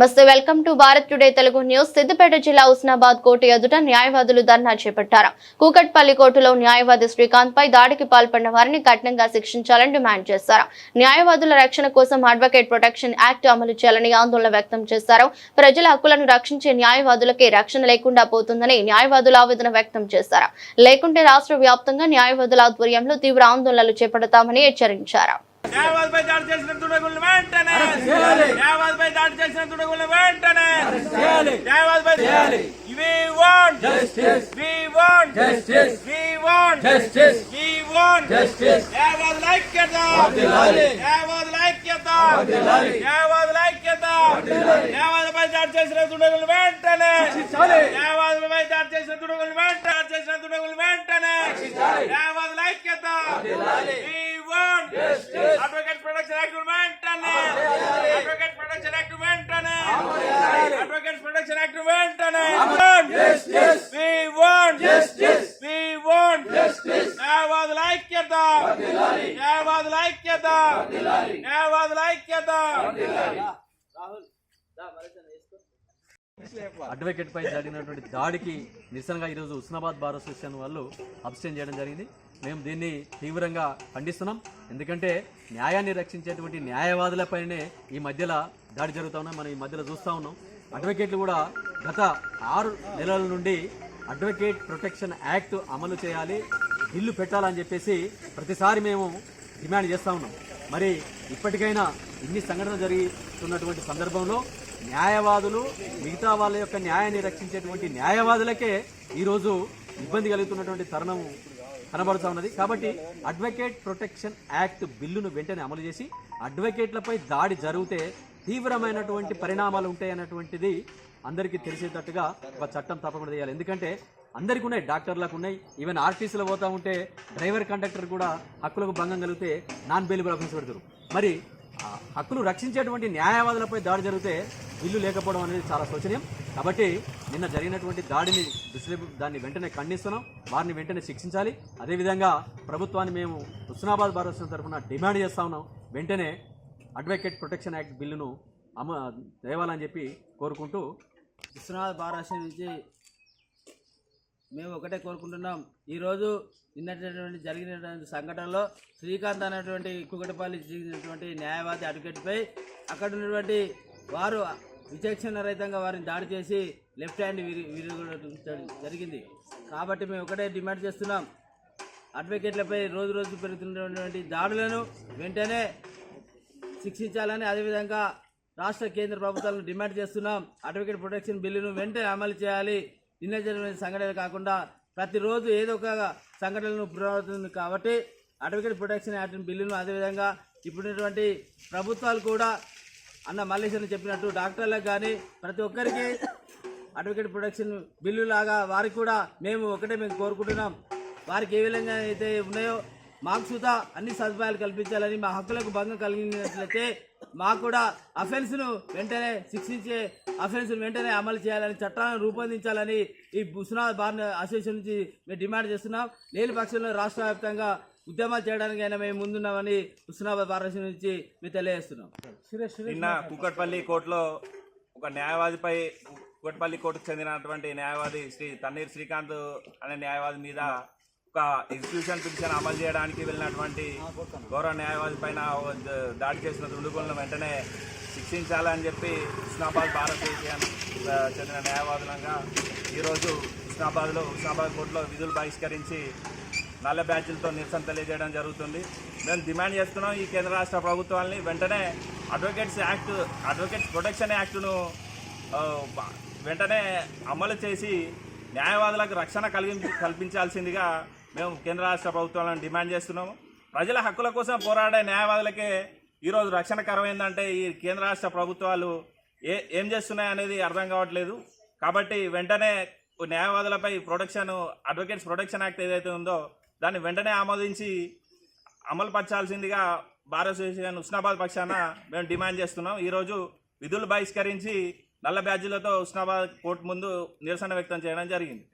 నమస్తే welcome to Bharat today Telugu news. Siddipet జిల్లా Husnabad court ఎదుట న్యాయవాదులు ధర్నా చేపట్టారు. కూకట్పల్లి కోర్టులో న్యాయవాది శ్రీకాంత్ పై దాడికి పాల్పడిన వారిని కఠినంగా శిక్షించాలని డిమాండ్ చేశారు. న్యాయవాదుల రక్షణ కోసం అడ్వకేట్ ప్రొటెక్షన్ యాక్ట్ అమలు చేయాలని ఆందోళన వ్యక్తం చేశారు. ప్రజల హక్కులను రక్షించే న్యాయవాదులకే రక్షణ లేకుండా పోతుందని న్యాయవాదులు ఆవేదన వ్యక్తం చేశారు. లేకుంటే రాష్ట్ర వ్యాప్తంగా న్యాయవాదుల ఆధ్వర్యంలో తీవ్ర ఆందోళనలు చేపడతామని హెచ్చరించారు. న్యాయవాదిపై దాడి చేసిన దుడగులను వెంటనే న్యాయవాదిపై దాడి చేసిన దుడగులను వెంటనే న్యాయవాదిపై We want Justice. We want Justice. We want Justice. We want Justice. న్యాయవాదుల ఐక్యత. న్యాయవాదుల ఐక్యత. న్యాయవాదుల ఐక్యత న్యాయవాదిపై దాడి చేసిన దుడగులు వెంటనే న్యాయవాదులపై దాడి చేసిన దుడగులు దాడి చేసిన దుడగులు వెంటనే న్యాయవాదుల ఐక్యత అడ్వకేట్ ప్రొటెక్షన్ యాక్ట్ వెంటనే. అడ్వకేట్ ప్రొటెక్షన్ యాక్ట్ వెంటనే. అడ్వకేట్ ప్రొటెక్షన్ యాక్ట్ వెంటనే. We want Justice. We want Justice. న్యాయవాదుల ఐక్యత న్యాయవాదుల ఐక్యత న్యాయవాదుల ఐక్యత అడ్వకేట్ పై జరిగినటువంటి దాడికి నిరసనగా ఈరోజు ఉస్నాబాద్ బార్ అసోసియేషన్ వాళ్ళు అబ్స్టైన్ చేయడం జరిగింది. మేము దీన్ని తీవ్రంగా ఖండిస్తున్నాం. ఎందుకంటే న్యాయాన్ని రక్షించేటువంటి న్యాయవాదులపైనే ఈ మధ్యలో దాడి జరుగుతూ ఉన్నాయి. మనం ఈ మధ్యలో చూస్తూ ఉన్నాం. అడ్వకేట్లు కూడా గత ఆరు నెలల నుండి అడ్వకేట్ ప్రొటెక్షన్ యాక్ట్ అమలు చేయాలి బిల్లు పెట్టాలని చెప్పేసి ప్రతిసారి మేము డిమాండ్ చేస్తూ ఉన్నాం. మరి ఇప్పటికైనా ఇన్ని సంఘటనలు జరుగుతున్నటువంటి సందర్భంలో న్యాయవాదులు మిగతా వాళ్ళ యొక్క న్యాయాన్ని రక్షించేటువంటి న్యాయవాదులకే ఈరోజు ఇబ్బంది కలుగుతున్నటువంటి తరుణం కనబడుతూ ఉన్నది. కాబట్టి అడ్వకేట్ ప్రొటెక్షన్ యాక్ట్ బిల్లును వెంటనే అమలు చేసి అడ్వకేట్లపై దాడి జరిగితే తీవ్రమైనటువంటి పరిణామాలు ఉంటాయన్నటువంటిది అందరికీ తెలిసేటట్టుగా ఒక చట్టం తప్పకుండా చేయాలి. ఎందుకంటే అందరికీ ఉన్నాయి డాక్టర్లకు ఉన్నాయి ఈవెన్ ఆర్టీసీలో పోతా ఉంటే డ్రైవర్ కండక్టర్ కూడా హక్కులకు భంగం కలిగితే నాన్ బెయిలబుల్ అఫెన్స్ పెడతారు. మరి హక్కులు రక్షించేటువంటి న్యాయవాదులపై దాడి జరిగితే బిల్లు లేకపోవడం అనేది చాలా శోచనీయం. కాబట్టి నిన్న జరిగినటువంటి దాడిని దృష్టి దాన్ని వెంటనే ఖండిస్తున్నాం. వారిని వెంటనే శిక్షించాలి. అదేవిధంగా ప్రభుత్వాన్ని మేము హుస్నాబాద్ భారతదేశం తరఫున డిమాండ్ చేస్తా ఉన్నాం. వెంటనే అడ్వకేట్ ప్రొటెక్షన్ యాక్ట్ బిల్లును అమ తేవాలని చెప్పి కోరుకుంటూ హుస్నాబాద్ బారాశి నుంచి మేము ఒకటే కోరుకుంటున్నాం. ఈరోజు నిన్నటువంటి జరిగినటువంటి సంఘటనలో శ్రీకాంత్ అనేటువంటి కుకటపల్లి జరిగినటువంటి న్యాయవాది అడ్వకేట్పై అక్కడ ఉన్నటువంటి వారు విచక్షణ రహితంగా వారిని దాడి చేసి లెఫ్ట్ హ్యాండ్ విరి విరగొట్టడం జరిగింది. కాబట్టి మేము ఒకటే డిమాండ్ చేస్తున్నాం. అడ్వకేట్లపై రోజు రోజు పెరుగుతున్నటువంటి దాడులను వెంటనే శిక్షించాలని అదేవిధంగా రాష్ట్ర కేంద్ర ప్రభుత్వాలను డిమాండ్ చేస్తున్నాం. అడ్వకేట్ ప్రొటెక్షన్ బిల్లును వెంటనే అమలు చేయాలి. నిన్న జరిగిన సంఘటన కాకుండా ప్రతిరోజు ఏదో ఒక సంఘటనలు పునరావృతుంది కాబట్టి అడ్వకేట్ ప్రొటెక్షన్ యాక్ట్ బిల్లును అదేవిధంగా ఇప్పుడున్నటువంటి ప్రభుత్వాలు కూడా అన్న మల్లేశ్వరం చెప్పినట్టు డాక్టర్లకు కానీ ప్రతి ఒక్కరికి అడ్వకేట్ ప్రొటెక్షన్ బిల్లు లాగా వారికి కూడా మేము ఒకటే మేము కోరుకుంటున్నాం. వారికి ఏ విధంగా అయితే ఉన్నాయో మాకు సుతా అన్ని సదుపాయాలు కల్పించాలని మా హక్కులకు భంగం కలిగినట్లయితే మాకు కూడా అఫెన్స్ను వెంటనే శిక్షించే అఫెన్స్ను వెంటనే అమలు చేయాలని చట్టాలను రూపొందించాలని ఈ బుస్నాథ్ బార్ అసోసియేషన్ నుంచి మేము డిమాండ్ చేస్తున్నాం. లేని పక్షంలో రాష్ట్ర వ్యాప్తంగా ఉద్యమాలు చేయడానికైనా మేము ముందున్నామని హుస్నాబాద్ అసోసియేషన్ నుంచి మేము తెలియజేస్తున్నాం. నిన్న కుక్కట్పల్లి కోర్టులో ఒక న్యాయవాదిపై కుక్కట్పల్లి కోర్టుకు చెందినటువంటి న్యాయవాది శ్రీ తన్నీర్ శ్రీకాంత్ అనే న్యాయవాది మీద ఒక ఎగ్జిక్యూషన్ పిటిషన్ అమలు చేయడానికి వెళ్ళినటువంటి గౌరవ న్యాయవాది పైన దాడి చేసిన దుండుగులను వెంటనే శిక్షించాలని చెప్పి హుస్నాబాద్ భారతదేశం చెందిన న్యాయవాదులంగా ఈరోజు హుస్నాబాద్లో హుస్నాబాద్ కోర్టులో విధులు బహిష్కరించి నల్ల బ్యాచ్లతో నిరసన తెలియజేయడం జరుగుతుంది. మేము డిమాండ్ చేస్తున్నాం ఈ కేంద్ర రాష్ట్ర ప్రభుత్వాలని వెంటనే అడ్వకేట్స్ యాక్ట్ అడ్వకేట్స్ ప్రొటెక్షన్ యాక్ట్ను వెంటనే అమలు చేసి న్యాయవాదులకు రక్షణ కలిగించి కల్పించాల్సిందిగా మేము కేంద్ర రాష్ట్ర ప్రభుత్వాలను డిమాండ్ చేస్తున్నాము. ప్రజల హక్కుల కోసం పోరాడే న్యాయవాదులకే ఈరోజు రక్షణ కరమైందంటే ఈ కేంద్ర రాష్ట్ర ప్రభుత్వాలు ఏ ఏం చేస్తున్నాయి అనేది అర్థం కావట్లేదు. కాబట్టి వెంటనే న్యాయవాదులపై ప్రొటెక్షన్ అడ్వకేట్స్ ప్రొటెక్షన్ యాక్ట్ ఏదైతే ఉందో దాన్ని వెంటనే ఆమోదించి అమలు పరచాల్సిందిగా భారత అసోసియేషన్ ఉస్నాబాద్ పక్షాన మేము డిమాండ్ చేస్తున్నాం. ఈరోజు విధులు బహిష్కరించి నల్ల బ్యాడ్జీలతో ఉస్నాబాద్ కోర్టు ముందు నిరసన వ్యక్తం చేయడం జరిగింది.